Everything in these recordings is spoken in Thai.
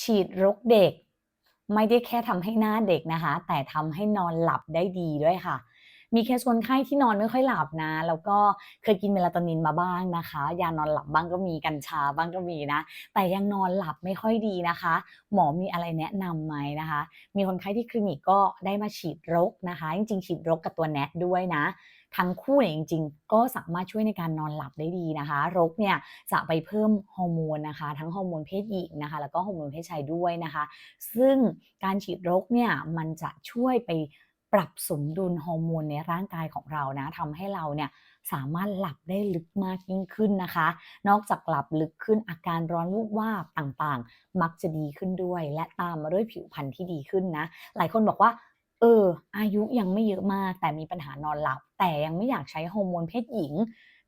ฉีดรกเด็ก ไม่ได้แค่ทำให้หน้าเด็กนะคะ แต่ทำให้นอนหลับได้ดีด้วยค่ะ มีเคสคนไข้ที่นอนไม่ค่อยหลับนะ แล้วก็เคยกินเมลาโทนินมาบ้างนะคะ ยานอนหลับบ้างก็มีกัญชาบ้างก็มีนะ แต่ยังนอนหลับไม่ค่อยดีนะคะ หมอมีอะไรแนะนำไหมนะคะ มีคนไข้ที่คลินิกก็ได้มาฉีดรกนะคะ จริงๆ ฉีดรกกับตัว NAT ด้วยนะทั้งคู่เนี่ยจริงๆ ก็สามารถช่วยในการนอนหลับได้ดีนะคะ รกเนี่ยจะไปเพิ่มฮอร์โมนนะคะ ทั้งฮอร์โมนเพศหญิงนะคะ แล้วก็ฮอร์โมนเพศชายด้วยนะคะ ซึ่งการฉีดรกเนี่ยมันจะช่วยไป ปรับสมดุลฮอร์โมนในร่างกายของเรานะทำให้เราเนี่ยสามารถหลับได้ลึกมากยิ่งขึ้นนะคะ นอกจากหลับลึกขึ้นอาการร้อนวูบวาบต่างๆ มักจะดีขึ้นด้วย และตามมาด้วยผิวพรรณที่ดีขึ้นนะ หลายคนบอกว่า เออ อายุยังไม่เยอะมาก แต่มีปัญหานอนหลับ แต่ยังไม่อยากใช้ฮอร์โมนเพศหญิง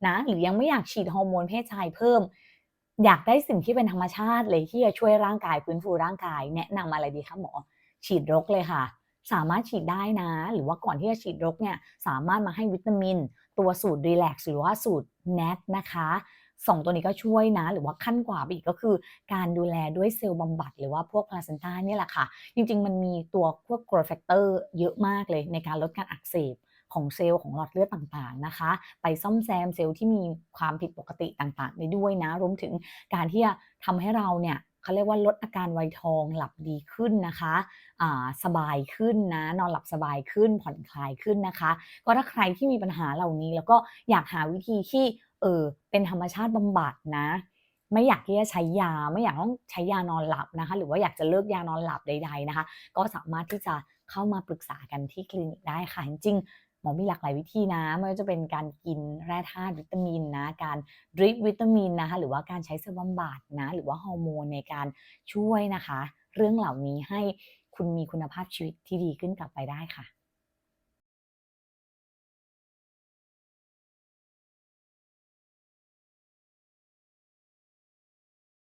นะหรือยังไม่อยากฉีดฮอร์โมนเพศชายเพิ่ม อยากได้สิ่งที่เป็นธรรมชาติเลยที่จะช่วยร่างกายฟื้นฟูร่างกาย แนะนำอะไรดีคะหมอ ฉีดรกเลยค่ะ สามารถฉีดได้นะ หรือว่าก่อนที่จะฉีดรกเนี่ยสามารถมาให้วิตามิน ตัวสูตร Relax หรือว่าสูตร NAT นะคะสองตัวนี้ก็ช่วยนะ หรือว่าขั้นกว่าไปอีกก็คือ การดูแลด้วยเซลล์บำบัด หรือว่าพวก Placenta เนี่ยแหละค่ะ จริงๆ มันมีตัวพวก growth factor เยอะมากเลยในการลดการอักเสบของเซลล์ของหลอดเลือดต่างๆนะคะ ไปซ่อมแซมเซลล์ที่มีความผิดปกติต่างๆ ได้ด้วยนะ รวมถึงการที่จะทำให้เราเนี่ย เขาเรียกว่าลดอาการไวทองหลับดีขึ้นนะคะอ่าสบายขึ้นนะนอนหลับสบายขึ้นผ่อนคลายขึ้นนะคะ ก็ถ้าใครที่มีปัญหาเหล่านี้ แล้วก็อยากหาวิธีที่เออเป็นธรรมชาติบำบัดนะ ไม่อยากที่จะใช้ยา ไม่อยากต้องใช้ยานอนหลับนะคะ หรือว่าอยากจะเลิกยานอนหลับใด ๆนะคะ ก็สามารถที่จะเข้ามาปรึกษากันที่คลินิกได้ค่ะจริง หมอมีหลากหลายวิธีนะไม่ว่าจะเป็นการกินแร่ธาตุวิตามินนะ การดริปวิตามินนะคะหรือว่าการใช้เซลล์บำบัดนะ หรือว่าฮอร์โมนในการช่วยนะคะ เรื่องเหล่านี้ให้คุณมีคุณภาพชีวิตที่ดีขึ้นกลับไปได้ค่ะ